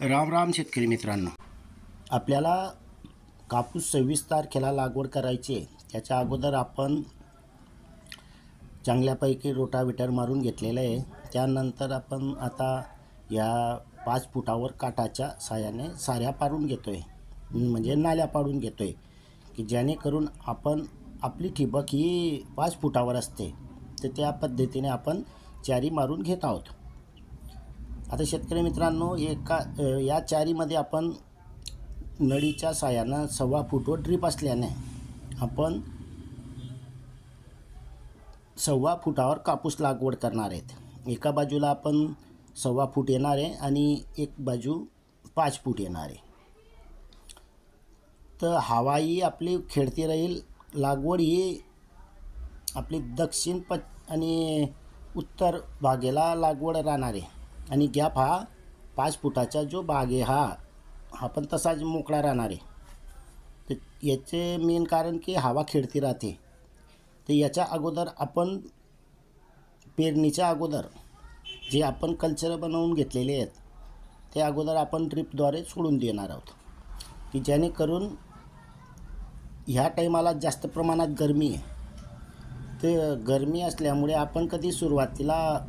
राम राम शेतकरी मित्रांनो. आपल्याला कापूस सव्वीस तारखेला लागवड करायची आहे. त्याच्या अगोदर आपण चांगल्यापैकी रोटाविटर मारून घेतलेलं आहे. त्यानंतर आपण आता या पाच फुटावर काठाच्या साह्याने साऱ्या पाडून घेतो आहे म्हणजे नाल्या पाडून घेतो आहे की जेणेकरून आपण आपली ठिबक ही पाच फुटावर असते. तर त्या पद्धतीने आपण चारी मारून घेत आहोत. आता शेतकरी मित्रांनो एका या चारीमध्ये आपण नळीच्या साह्यानं सव्वा फूटवर ड्रीप असल्याने आपण सव्वा फुटावर कापूस लागवड करणार आहेत. एका बाजूला आपण सव्वा फूट येणार आहे आणि एक बाजू पाच फूट येणार आहे. तर हवाही आपली खेळती राहील लागवड ही आपली दक्षिण प आणि उत्तर भागेला लागवड राहणार आहे. आणि गॅप हा पाच फुटाचा जो भाग आहे हा हा पण तसाच मोकळा राहणार आहे. तर याचे मेन कारण की हवा खेळती राहते. तर याच्या अगोदर आपण पेरणीच्या अगोदर जे आपण कल्चर बनवून घेतलेले आहेत ते अगोदर आपण ड्रिपद्वारे सोडून देणार आहोत. की जेणेकरून ह्या टाईमाला जास्त प्रमाणात गरमी आहे. ते गरमी असल्यामुळे आपण कधी सुरुवातीला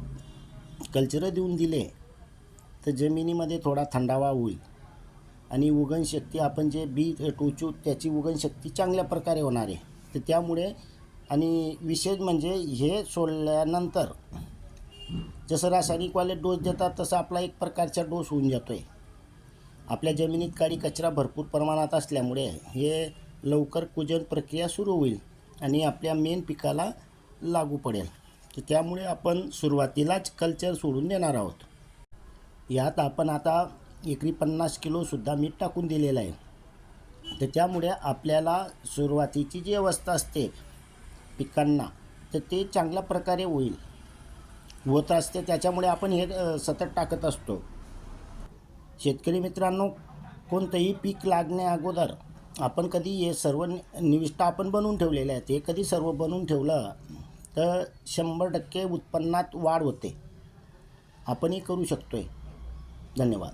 कल्चरं देऊन दिले तर जमिनीमध्ये थोडा थंडावा होईल. आणि उगणशक्ती आपण जे बी टोचू त्याची उगणशक्ती चांगल्या प्रकारे होणार आहे. तर त्यामुळे आणि विशेष म्हणजे हे सोडल्यानंतर जसं रासायनिकवाले डोस देतात तसं आपला एक प्रकारचा डोस होऊन जातो आहे आपल्या जमिनीत काळी कचरा भरपूर प्रमाणात असल्यामुळे हे लवकर कुजन प्रक्रिया सुरू होईल आणि आपल्या मेन पिकाला लागू पडेल. तर त्यामुळे आपण सुरुवातीलाच कल्चर सोडून देणार आहोत. यात आपण आता एकरी पन्नास किलोसुद्धा मीठ टाकून दिलेलं आहे. तर त्यामुळे आपल्याला सुरुवातीची जी अवस्था असते पिकांना तर ते चांगल्या प्रकारे होईल. होत असते त्याच्यामुळे आपण हे सतत टाकत असतो. शेतकरी मित्रांनो कोणतंही पीक लागण्या अगोदर आपण कधी हे सर्व नि- निविष्ठा आपण बनवून ठेवलेल्या आहेत हे कधी सर्व बनवून ठेवलं तर शंभर टक्के उत्पन्नात वाढ होते. आपणही करू शकतो आहे धन्यवाद.